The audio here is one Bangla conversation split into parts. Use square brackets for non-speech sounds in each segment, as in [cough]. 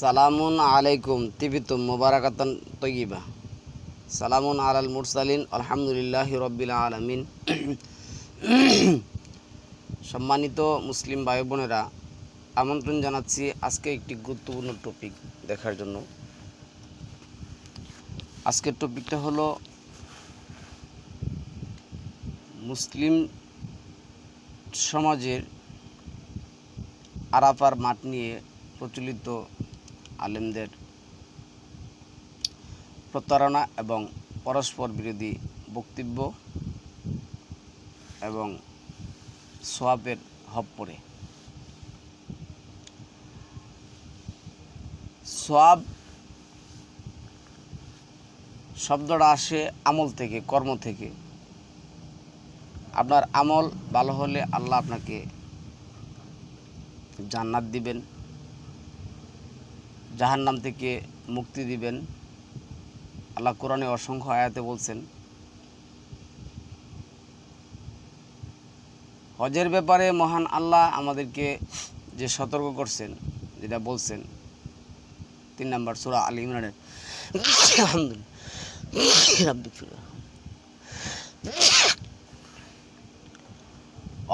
সালামুন আলাইকুম তিবিতুম মুবারাকাতান তৈবা সালামুন আলাল মুরসালিন, আলহামদুলিল্লাহ রব্বিল আলমিন। সম্মানিত মুসলিম ভাই বোনেরা আমন্ত্রণ জানাচ্ছি আজকে একটি গুরুত্বপূর্ণ টপিক দেখার জন্য। আজকের টপিকটা হলো মুসলিম সমাজের আরাপার মাঠ নিয়ে প্রচলিত আলেমদের প্রতারণা এবং পরস্পর বিরোধী বক্তব্য এবং সোয়াবের হপ্পরে সোয়াব শব্দটা আসে আমল থেকে, কর্ম থেকে। আপনার আমল ভালো হলে আল্লাহ আপনাকে জান্নাত দিবেন। জাহান্নাম থেকে মুক্তি দিবেন। আল্লাহ কোরআনে অসংখ্য আয়াতে বলছেন, হজের ব্যাপারে মহান আল্লাহ আমাদেরকে যে সতর্ক করছেন, যেটা বলছেন, তিন নম্বর সুরা আলী ইমরানের।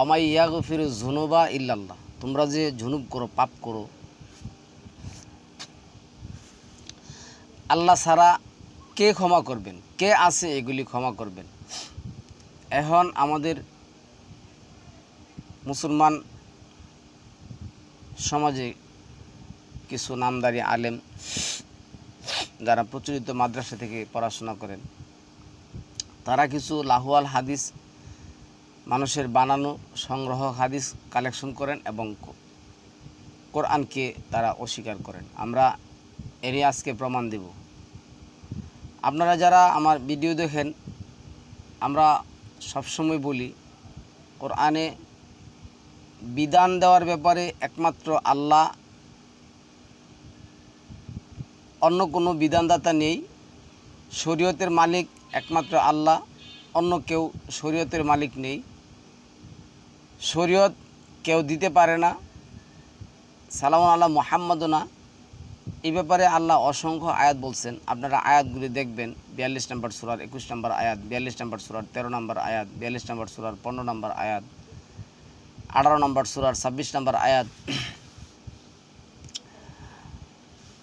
অমাই ইয়াগফির জুনুবা ইল্লাল্লাহ। তোমরা যে ঝুনুব করো, পাপ করো আল্লাহ ছাড়া কে ক্ষমা করবেন? কে আছে এগুলি ক্ষমা করবেন? এখন আমাদের মুসলমান সমাজে কিছু নামদারি আলেম যারা প্রচলিত মাদ্রাসা থেকে পড়াশোনা করেন, তারা কিছু লাহুয়াল হাদিস, মানুষের বানানো সংগ্রহ হাদিস কালেকশন করেন এবং কোরআনকে তারা অস্বীকার করেন। আমরা এরই আজকে প্রমাণ দেব। আপনারা যারা আমার ভিডিও দেখেন, আমরা সবসময় বলি, কোরআনে বিধান দেওয়ার ব্যাপারে একমাত্র আল্লাহ, অন্য কোনো বিধানদাতা নেই। শরীয়তের মালিক একমাত্র আল্লাহ, অন্য কেউ শরীয়তের মালিক নেই। শরীয়ত কেউ দিতে পারে না। সালাম আল্লাহ মোহাম্মদ না এই ব্যাপারে আল্লাহ অসংখ্য আয়াত বলছেন। আপনারা আয়াতগুলি দেখবেন। বিয়াল্লিশ নম্বর সুরার একুশ নম্বর আয়াত, বিয়াল্লিশ নম্বর সুরার তেরো নম্বর আয়াত, বিয়াল্লিশ নম্বর সুরার পনেরো নম্বর আয়াত, আঠারো নম্বর সুরার ছাব্বিশ নম্বর আয়াত,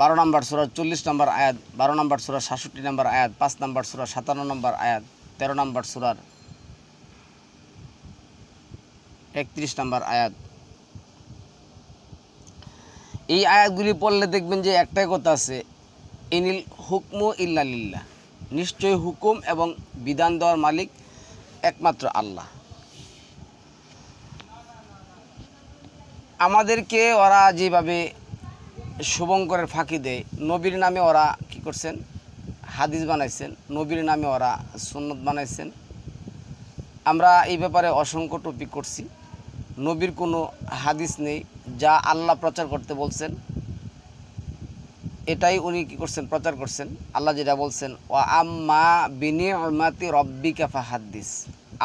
বারো নম্বর সুরার চল্লিশ নম্বর আয়াত, বারো নম্বর সুরার সাতষট্টি নম্বর আয়াত, পাঁচ নম্বর সুরার সাতান্ন নম্বর আয়াত, তেরো নম্বর সুরার একত্রিশ নম্বর আয়াত এই আয়াতগুলি পড়লে দেখবেন যে একটাই কথা আছে ইনিল হুকমু ইল্লালিল্লাহ নিশ্চয়ই হুকুম এবং বিধান দেওয়ার মালিক একমাত্র আল্লাহ। আমাদেরকে ওরা যেভাবে শুভঙ্করের ফাঁকি দেয়, নবীর নামে ওরা কি করছেন? হাদিস বানাইছেন, নবীর নামে ওরা সুন্নত বানাইছেন। আমরা এই ব্যাপারে অসংখ্য টপিক করছি। নবীর কোনো হাদিস নেই। যা আল্লাহ প্রচার করতে বলছেন, এটাই উনি কি করছেন, প্রচার করছেন? আল্লাহ যেটা বলছেন ও আম্মা বিনি উমাতি রব্বিকা ফাহাদ্দিস।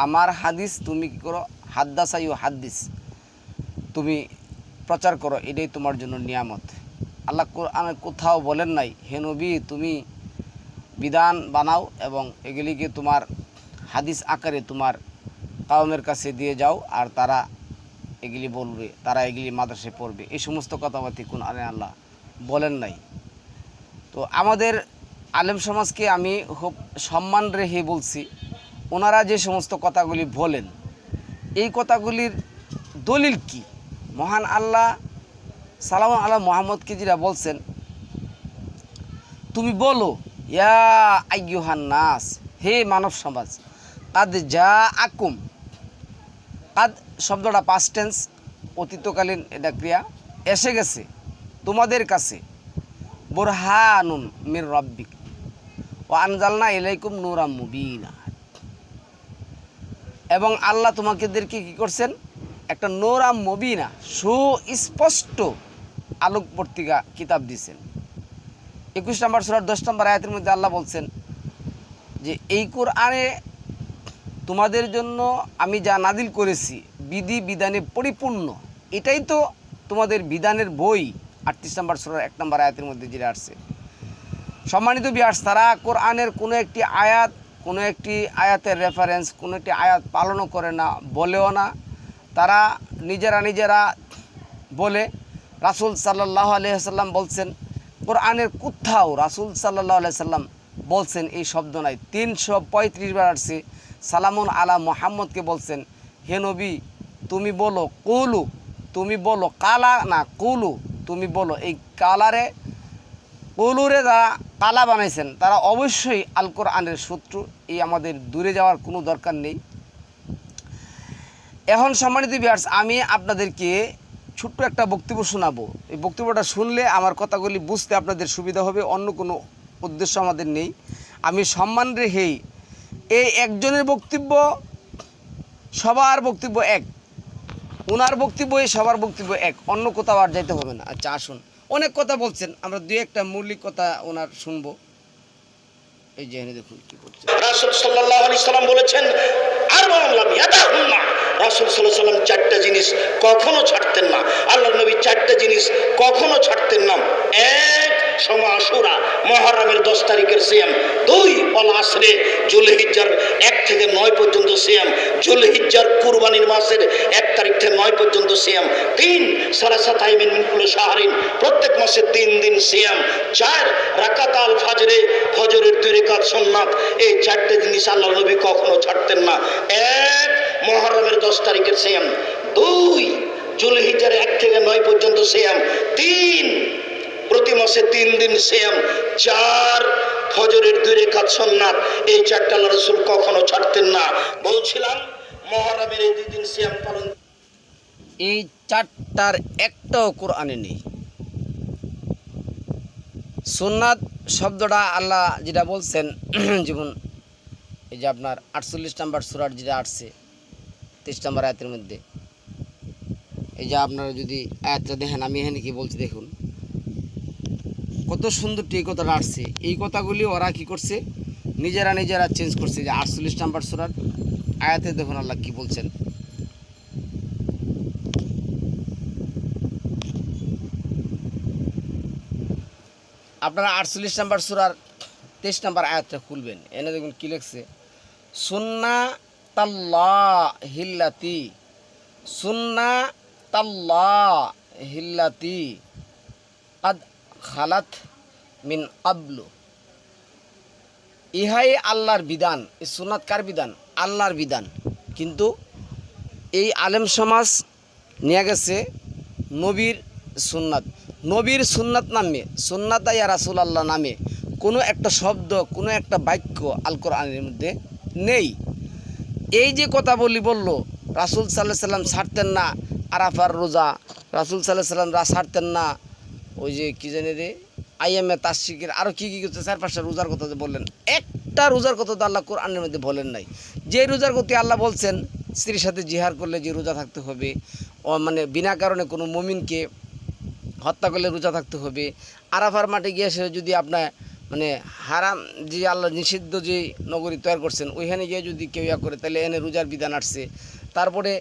আমার হাদিস তুমি কি করো? হাদ্দাসাই ও হাদ্দিস। তুমি প্রচার করো, এটাই তোমার জন্য নিয়ামত। আল্লাহ কোরআনে কোথাও বলেন নাই, হে নবী, তুমি বিধান বানাও এবং এগুলিকে তোমার হাদিস আকারে তোমার কাউমের কাছে দিয়ে যাও, আর তারা এগুলি বলবে, তারা এগুলি মাদ্রাসায় পড়বে। এই সমস্ত কথাবার্তি কোন আলে আল্লাহ বলেন নাই। তো আমাদের আলেম সমাজকে আমি খুব সম্মান রেখে বলছি, ওনারা যে সমস্ত কথাগুলি বলেন, এই কথাগুলির দলিল কি? মহান আল্লাহ সালাম আল্লাহ মোহাম্মদকে যেটা বলছেন, তুমি বলো, ইয়া আইয়ুহান নাস, হে মানব সমাজ, কাদ যা আকুম কাদ শব্দটা পাস্ট টেন্স অতীতকালীন এটা ক্রিয়া, এসে গেছে। তোমাদের কাছে। বোরহানুন মির রব্বিক। ও আনজালনা এলাইকুম নুরাম মুবিনা। এবং আল্লাহ তোমাকেদেরকে কি করছেন? একটা নোরাম মবিনা, সুস্পষ্ট আলোক পত্রিকা কিতাব দিয়েছেন একুশ নম্বর সুরার দশ নম্বর আয়াতের মধ্যে আল্লাহ বলছেন যে, এই কোরআনে তোমাদের জন্য আমি যা নাদিল করেছি বিধি বিধানে পরিপূর্ণ। এটাই তো তোমাদের বিধানের বই, আটত্রিশ নম্বর সুরার এক নম্বর আয়াতের মধ্যে যেটা আসছে। সম্মানিত বিয়ার্স তারা কোরআনের কোনো একটি আয়াত, কোনো একটি আয়াতের রেফারেন্স কোনো একটি আয়াত পালনও করে না, বলেও না। তারা নিজেরা নিজেরা বলে, রাসুল সাল্লাহ আলহিহাল্লাম বলছেন, কোরআনের কোথাও রাসুল সাল্লাহ আলাইসাল্লাম বলছেন এই শব্দ নাই। তিনশো পঁয়ত্রিশ বার আসছে, সালামুন আলা মোহাম্মদকে বলছেন, হে নবী তুমি বলো কুলু, তুমি বলো কালা না কুলু, তুমি বলো এই কালারে, কৌলুরে যারা কালা বানাইছেন, তারা অবশ্যই আল কোরআনের শত্রু, এই আমাদের দূরে যাওয়ার কোনো দরকার নেই। এখন সম্মানিত বিয়ার্স আমি আপনাদেরকে ছোট্ট একটা বক্তব্য শোনাবো। এই বক্তব্যটা শুনলে আমার কথাগুলি বুঝতে আপনাদের সুবিধা হবে, অন্য কোনো উদ্দেশ্য আমাদের নেই। আমি সম্মান রেখেই এই একজনের বক্তব্য, সবার বক্তব্য এক। ওনার বক্তব্যই সবার বক্তব্য এক, অন্য কোথাও আর যাইতে হবে না। আচ্ছা আসুন। অনেক কথা বলছেন, আমরা দুই একটা মৌলিক কথা ওনার শুনব। এই যে দেখুন কি বলছে রাসুল সাল্লাহ আলি সাল্লাম বলেছেন, আর রাসুল সাল্লাম চারটা জিনিস কখনো ছাড়তেন না। আল্লাহ নবী চারটা জিনিস কখনো ছাড়তেন না। এক সমা আশুরা মহারামের দশ তারিখের সিয়াম, দুই অল আসরে জুলহিজ্জার এক থেকে নয় পর্যন্ত সিয়াম, জুলহিজ্জার কুরবানির মাসের এক তারিখ থেকে নয় পর্যন্ত সিয়াম, তিন সারাসা তাইমিন মিনকুল শাহরিন, প্রত্যেক মাসে তিন দিন সিয়াম, চার রাকাত আল ফাজরে, ফজরের দুই রেখাত সোননাথ এই চারটে জিনিস আল্লাহ নবী কখনো ছাড়তেন না। এক মহরমের দশ তারিখের সিয়াম, দুই জুলহিজ্জার এক থেকে নয় পর্যন্ত সিয়াম, তিন প্রতি মাসে তিন দিন সিয়াম, চার ফজরের দুই রেখাত সোননাথ এই চারটা আল্লাহ রসুল কখনো ছাড়তেন না। বলছিলাম, মহরমের এই দুই দিন সিয়াম পালন এই চারটার একটাও কোরআনে নেই। সোননাথ শব্দটা আল্লাহ যেটা বলছেন, [clears throat] যেমন এই যে আপনার আটচল্লিশ নাম্বার সুরার যেটা আসছে, তেইশ নাম্বার আয়াতের মধ্যে। এই যে আপনারা যদি আয়াতটা দেখেন, আমি এখানে কি বলছি দেখুন। কত সুন্দরটি এই কথাটা আসছে এই কথাগুলি ওরা কি করছে? নিজেরা নিজেরা চেঞ্জ করছে যে আটচল্লিশ নাম্বার সুরার আয়াতে দেখুন আল্লাহ কি বলছেন। আপনারা আটচল্লিশ নাম্বার সুরার তেইশ নাম্বার আয়াতটা খুলবেন। এনে দেখুন কী লেখছে? সুন্না তাল্লা হিল্লাতি সুন্না তাল্লা হিল্লাতি আদ খালাত মিন আবলু। ইহাই আল্লাহর বিধান, এই সুন্নাত কার বিধান? আল্লাহর বিধান। কিন্তু এই আলেম সমাজ নিয়ে গেছে নবীর সুন্নাত। নবীর সুন্নাত নামে, সুন্নাত ইয়া রাসুল আল্লাহ নামে কোনো একটা শব্দ, কোনো একটা বাক্য আল কোরআনের মধ্যে নেই। এই যে কথা বলি বলল, রাসুল সাল্লাহ সাল্লাম ছাড়তেন না আরাফার রোজা, রাসুল সাল্লাহ সাল্লাম রা ছাড়তেন না ওই যে কী জানি রে? আইএমএ তাসিকের আরও কী কী করতে চার পাঁচটা রোজার কথা যে বললেন। একটা রোজার কথা তো আল্লাহ কোরআনের মধ্যে বলেন নাই। যে রোজার কথা আল্লাহ বলছেন, স্ত্রীর সাথে জিহার করলে যে রোজা থাকতে হবে মানে বিনা কারণে কোনো মমিনকে হত্যা করলে রোজা থাকতে হবে। আরাফার মাঠে গিয়ে সে যদি আপনার মানে হারাম যে আল্লাহ নিষিদ্ধ যে নগরী তৈরি করছেন, ওইখানে গিয়ে যদি কেউ ইয়া করে, তাহলে এনে রোজার বিধান আসছে। তারপরে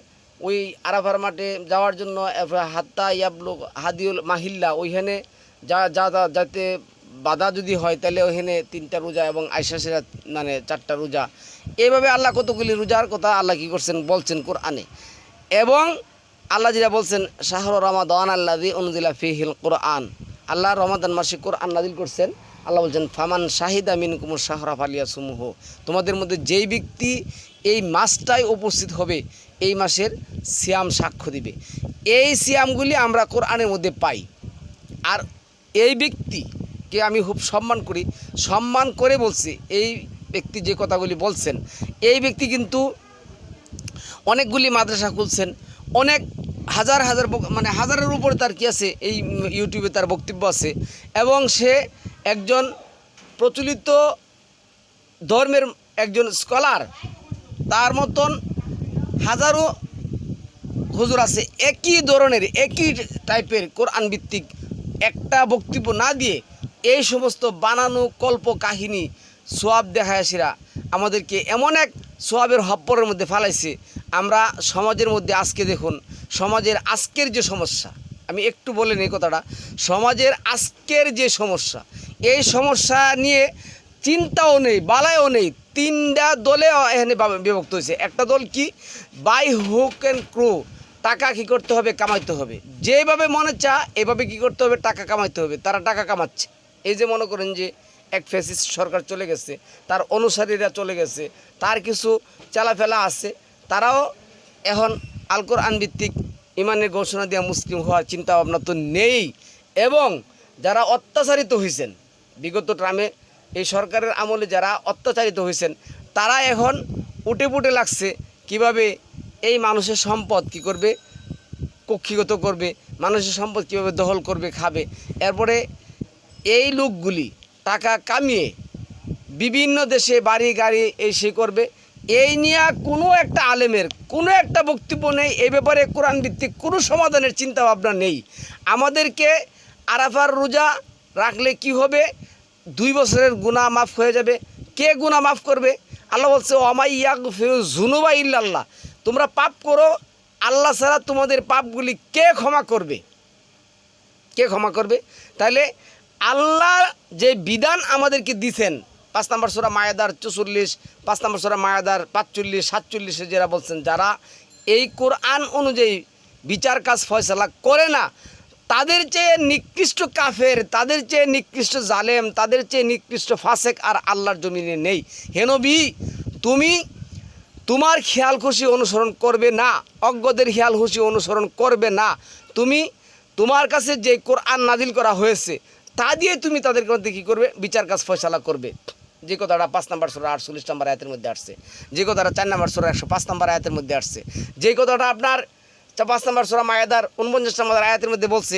ওই আরাফার মাঠে যাওয়ার জন্য হাত্তা ইয়াবলু হাদিউল মাহিল্লা ওইখানে যা যা, যা- যাতে বাধা যদি হয় তাহলে ওইখানে তিনটা রোজা এবং আইসাসেরা মানে চারটা রোজা। এইভাবে আল্লাহ কতগুলি রোজার কথা আল্লাহ কী করছেন বলছেন কোরআনে। এবং আল্লাহ যেটা বলছেন, শাহর রমাদান আল্লাহ অনুজিলা ফিহিল কোরআন। আল্লাহ রমাদান মাসে কোরআন নাদিল করছেন। আল্লাহ বলছেন, ফামান শাহিদা মিন কুমুর শাহরা ফালিয়া সুমুহ তোমাদের মধ্যে যেই ব্যক্তি এই মাসটাই উপস্থিত হবে, এই মাসের সিয়াম সাক্ষ্য দিবে। এই সিয়ামগুলি আমরা কোরআনের মধ্যে পাই। আর এই ব্যক্তিকে আমি খুব সম্মান করি। সম্মান করে বলছি, এই ব্যক্তি যে কথাগুলি বলছেন, এই ব্যক্তি কিন্তু অনেকগুলি মাদ্রাসা খুলছেন, অনেক হাজার হাজার মানে হাজারের উপরে তার কি আছে, এই ইউটিউবে তার বক্তব্য আছে। এবং সে একজন প্রচলিত ধর্মের একজন স্কলার তার মতন হাজারো হুজুর আছে। একই ধরনের, একই টাইপের কোরআন ভিত্তিক একটা বক্তব্য না দিয়ে এই সমস্ত বানানো কল্প কাহিনী, সোয়াব দেখায় আসিরা আমাদেরকে এমন এক সোয়াবের হপ্পরের মধ্যে ফালাইছে। আমরা সমাজের মধ্যে আজকে দেখুন, সমাজের আজকের যে সমস্যা, আমি একটু বলে নিই কথাটা, সমাজের আজকের যে সমস্যা, এই সমস্যা নিয়ে চিন্তাও নেই বালায়ও নেই। তিনটা দলে এখানে বিভক্ত হয়েছে। একটা দল কি? By hook and crook. টাকা কি করতে হবে? কামাইতে হবে। যেভাবে মনে চা, এভাবে কি করতে হবে? টাকা কামাইতে হবে। তারা টাকা কামাচ্ছে। এই যে মনে করেন যে এক ফেসিস্ট সরকার চলে গেছে, তার অনুসারীরা চলে গেছে, তার কিছু চালাফেলা আছে, তারাও এখন আলকোর আনভিত্তিক ইমানের ঘোষণা দেওয়া মুসলিম হওয়ার চিন্তা ভাবনা তো নেই। এবং যারা অত্যাচারিত হয়েছেন, বিগত ট্রামে এই সরকারের আমলে যারা অত্যাচারিত হয়েছেন, তারা এখন উঠে পুটে লাগছে কীভাবে এই মানুষের সম্পদ কি করবে, কক্ষিগত করবে, মানুষের সম্পদ কীভাবে দখল করবে, খাবে। এরপরে এই লোকগুলি টাকা কামিয়ে বিভিন্ন দেশে বাড়ি গাড়ি এই সে করবে। এই নিয়ে কোনো একটা আলেমের কোনো একটা বক্তব্য নেই। এই ব্যাপারে কোরআন ভিত্তিক কোনো সমাধানের চিন্তাভাবনা নেই। আমাদেরকে আরাফার রোজা রাখলে কি হবে? দুই বছরের গুণা মাফ হয়ে যাবে। কে গুণা মাফ করবে? আল্লাহ বলছে অমাই ইয়াক জুনুবা ইল্লাল্লাহ। তোমরা পাপ করো, আল্লাহ ছাড়া তোমাদের পাপগুলি কে ক্ষমা করবে? কে ক্ষমা করবে? তাহলে আল্লাহ যে বিধান আমাদেরকে দিছেন, পাঁচ নম্বর সোরা মায়াদার চুচল্লিশ, পাঁচ নম্বর সোরা মায়াদার পাঁচচল্লিশ, সাতচল্লিশে যারা বলছেন, যারা এই কোরআন অনুযায়ী বিচার কাজ, ফয়সলা করে না তাদের চেয়ে নিকৃষ্ট কাফের, তাদের চেয়ে নিকৃষ্ট জালেম, তাদের চেয়ে নিকৃষ্ট ফাসেক আর আল্লাহর জমিনে নেই। হেনবি তুমি তোমার খেয়াল খুশি অনুসরণ করবে না, অজ্ঞদের খেয়াল খুশি অনুসরণ করবে না। তুমি তোমার কাছে যে কোরআন নাদিল করা হয়েছে, তা দিয়ে তুমি তাদের মধ্যে কী করবে? বিচার কাজ ফয়সালা করবে। যে কথাটা পাঁচ নাম্বার সোরা আটচল্লিশ নাম্বার আয়াতের মধ্যে আসছে। যে কথাটা চার নাম্বার সোরা একশো পাঁচ নাম্বার আয়াতের মধ্যে আসছে। যে কথাটা আপনার পাঁচ নাম্বার সোরা মায়াদার উনপঞ্চাশ নাম্বার আয়াতের মধ্যে বলছে,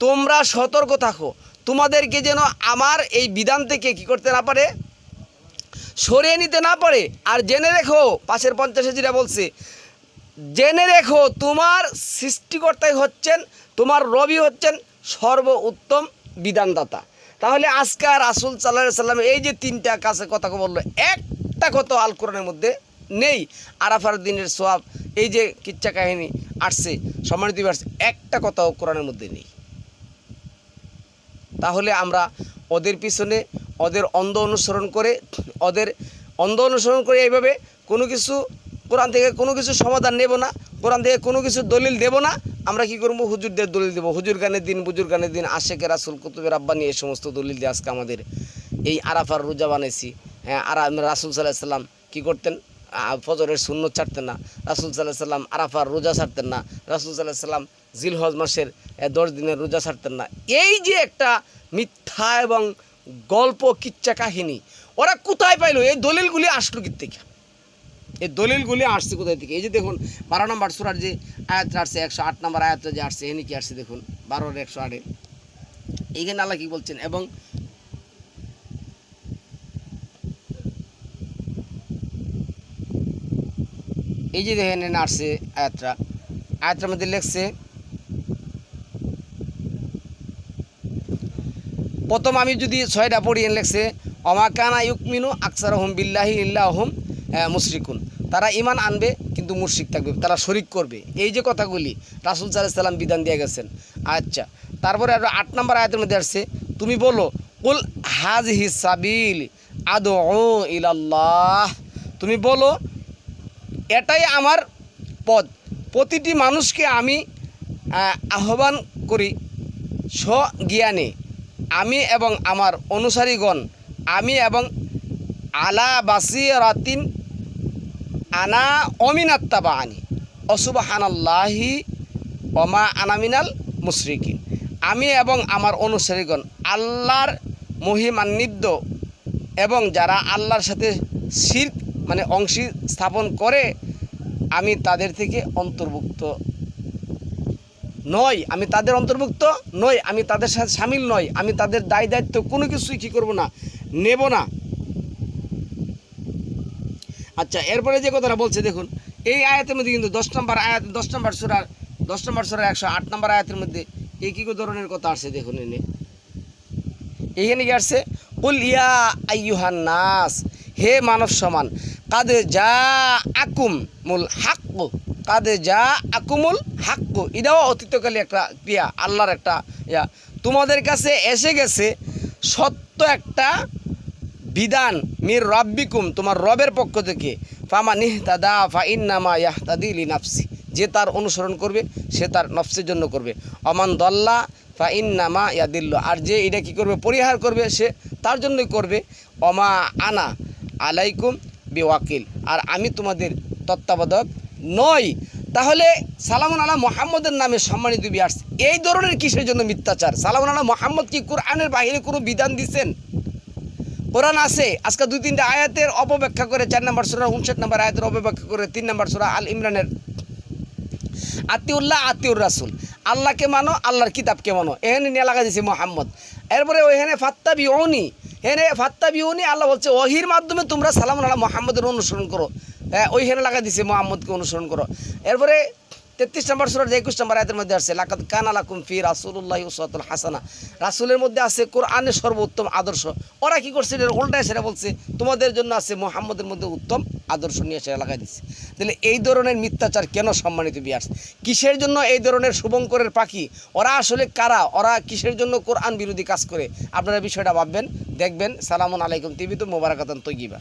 তোমরা সতর্ক থাকো। তোমাদেরকে যেন আমার এই বিধান থেকে কি করতে না পারে, সরিয়ে নিতে না পারে। আর জেনে রেখো, পাশের পঞ্চাশে যেটা বলছে, জেনে রেখো, তোমার সৃষ্টিকর্তাই হচ্ছেন, তোমার রবি হচ্ছেন সর্ব উত্তম বিধানদাতা। তাহলে আজকে আর রাসুল সাল্লাহ সাল্লাম এই যে তিনটা কাছে কথা বলল একটা কথা আল মধ্যে নেই। আরাফার দিনের সোয়াব, এই যে কিচ্ছা কাহিনী আসছে, সম্মানিত আসছে একটা কথাও কোরআনের মধ্যে নেই। তাহলে আমরা ওদের পিছনে, ওদের অন্ধ অনুসরণ করে, ওদের অন্ধ অনুসরণ করে এইভাবে কোনো কিছু কোরআন থেকে কোনো কিছু সমাধান নেব না, কোরআন থেকে কোনো কিছু দলিল দেব না, আমরা কি করব? হুজুরদের দলিল দেবো। হুজুর গানের দিন, বুজুর গানের দিন আশেকে রাসুল কুতুবের আব্বানি এই সমস্ত দলিল দিয়ে আজকে আমাদের এই আরাফার রোজা বানাইছি। হ্যাঁ আর রাসুল সাল্লাহ সাল্লাম কী করতেন? ফজরের শূন্য ছাড়তেন না। রাসুল সাল্লাহ সাল্লাম আরাফার রোজা ছাড়তেন না। রাসুল সাল্লাহ সাল্লাম জিলহজ মাসের দশ দিনের রোজা ছাড়তেন না। এই যে একটা মিথ্যা এবং গল্প কিচ্ছা কাহিনী, ওরা কোথায় পাইলো? এই দলিলগুলি আসলো কি থেকে এই দলিলগুলি আসছে কোথায় থেকে? এই যে দেখুন, বারো নম্বর সুরার যে আয়াতটা আসছে, একশো আট নম্বর আয়াতটা যে আসছে এনে কি আসছে দেখুন, বারোর একশো আটে। এইখানে আল্লাহ কি বলছেন? এবং এই যে দেখেন আসছে আয়াতটা আয়াতটার মধ্যে লেখছে, প্রথম আমি যদি ছয়টা পড়ি এনে লেখছে অমাকানা ইউকমিনু আকসার হোম বিল্লাহি ইল্লাহ হোম মুশরিকুন। তারা ইমান আনবে, কিন্তু মুশরিক থাকবে, তারা শরিক করবে। এই যে কথাগুলি, রাসুল সাল্লাম বিধান দিয়ে গেছেন। আচ্ছা তারপরে আরও আট নম্বর আয়াতের মধ্যে আসছে, তুমি বলো, কুল হাজ হিসাবিল আদো ইলাল্লাহ। তুমি বলো এটাই আমার পদ। প্রতিটি মানুষকে আমি আহ্বান করি স্বজ্ঞানে। আমি এবং আমার অনুসারীগণ, আমি এবং আলা বাসিরাতিন আনা অমিনাত্তা বা আনি অসুবাহানাল্লাহি অমা আনামিনাল মুশরিকিন। আমি এবং আমার অনুসারীগণ আল্লাহর মহিমান্বিত এবং যারা আল্লাহর সাথে শির মানে অংশী স্থাপন করে আমি তাদের থেকে অন্তর্ভুক্ত নয় আমি তাদের অন্তর্ভুক্ত নই। আমি তাদের সাথে সামিল নই। আমি তাদের দায় দায়িত্ব কোনো কিছুই কী করব না, নেব না। আচ্ছা এরপরে যে কথাটা বলছে, দেখুন, এই আয়াতের মধ্যে কিন্তু দশ নম্বর আয়াত, দশ নম্বর সুরার দশ নম্বর সুরার একশো আট নম্বর আয়াতের মধ্যে এই কী ধরনের কথা আসছে, দেখুন এনে। এইখানে কি আসছে? কুল ইয়া আইয়ুহান নাস, হে মানব সমান কাদে যা আকুম মুল হাক কাদে যা আকুমুল হাক্কু এটাও অতীতকালী একটা ক্রিয়া, আল্লাহর একটা ইয়া। তোমাদের কাছে এসে গেছে সত্য একটা বিধান, মির রব্বিকুম, তোমার রবের পক্ষ থেকে। ফামা নিহতাদা, ফা ইন্নামা ইয়াহতাদিলি নাফসি যে তার অনুসরণ করবে, সে তার নফসের জন্য করবে। অমান দল্লা, ফা ইন্নামা ইয়াদিল্ল। আর যে এটা কী করবে, পরিহার করবে, সে তার জন্যই করবে। অমা আনা আলাইকুম বেওয়াকিল। আর আমি তোমাদের তত্ত্বাবধায়ক নই। তাহলে সালামুন আলা মোহাম্মদের নামে সম্মানিত বিয়ার্স এই ধরনের কিসের জন্য মিথ্যাচার? সালামুন আলা মোহাম্মদ কি কোরআনের বাহিরে কোনো বিধান দিচ্ছেন কোরআন আছে, আজকে দুই তিনটা আয়াতের অপব্যাখ্যা করে, চার নম্বর সুরা, উনষাট নম্বর আয়াতের অপব্যাখ্যা করে, তিন নম্বর সুরা আল ইমরানের। আতিউল্লাহ, আতিউর রাসুল। আল্লাহকে মানো, আল্লাহর কিতাবকে মানো। এখানে নিয়ে লাগা দিয়েছে মোহাম্মদ। এরপরে ওইখানে ফাত্তা বিউনি এখানে ফাত্তা বিউনি আল্লাহ বলছে, ওহির মাধ্যমে তোমরা সালাম আল্লাহ মোহাম্মদের অনুসরণ করো। হ্যাঁ ওই হেনে লাগা দিছে মোহাম্মদকে অনুসরণ করো। এরপরে তেত্রিশ নম্বর সুরার একুশ নম্বর আয়াতের মধ্যে আসছে লাকাত কান আলাকুম ফি রাসুল্লাহ উসাতুল হাসানা। রাসুলের মধ্যে আছে কোরআনের সর্বোত্তম আদর্শ। ওরা কি করছে? এটা উল্টায় সেটা বলছে, তোমাদের জন্য আছে মোহাম্মদের মধ্যে উত্তম আদর্শ নিয়ে সেটা লাগাই দিচ্ছে। তাহলে এই ধরনের মিথ্যাচার কেন সম্মানিত বিয়াস কিসের জন্য এই ধরনের শুভঙ্করের পাখি? ওরা আসলে কারা? ওরা কিসের জন্য কোরআন বিরোধী কাজ করে? আপনারা বিষয়টা ভাববেন, দেখবেন। সালামুন আলাইকুম, টিভি তো মোবারকাতান তৈগিবা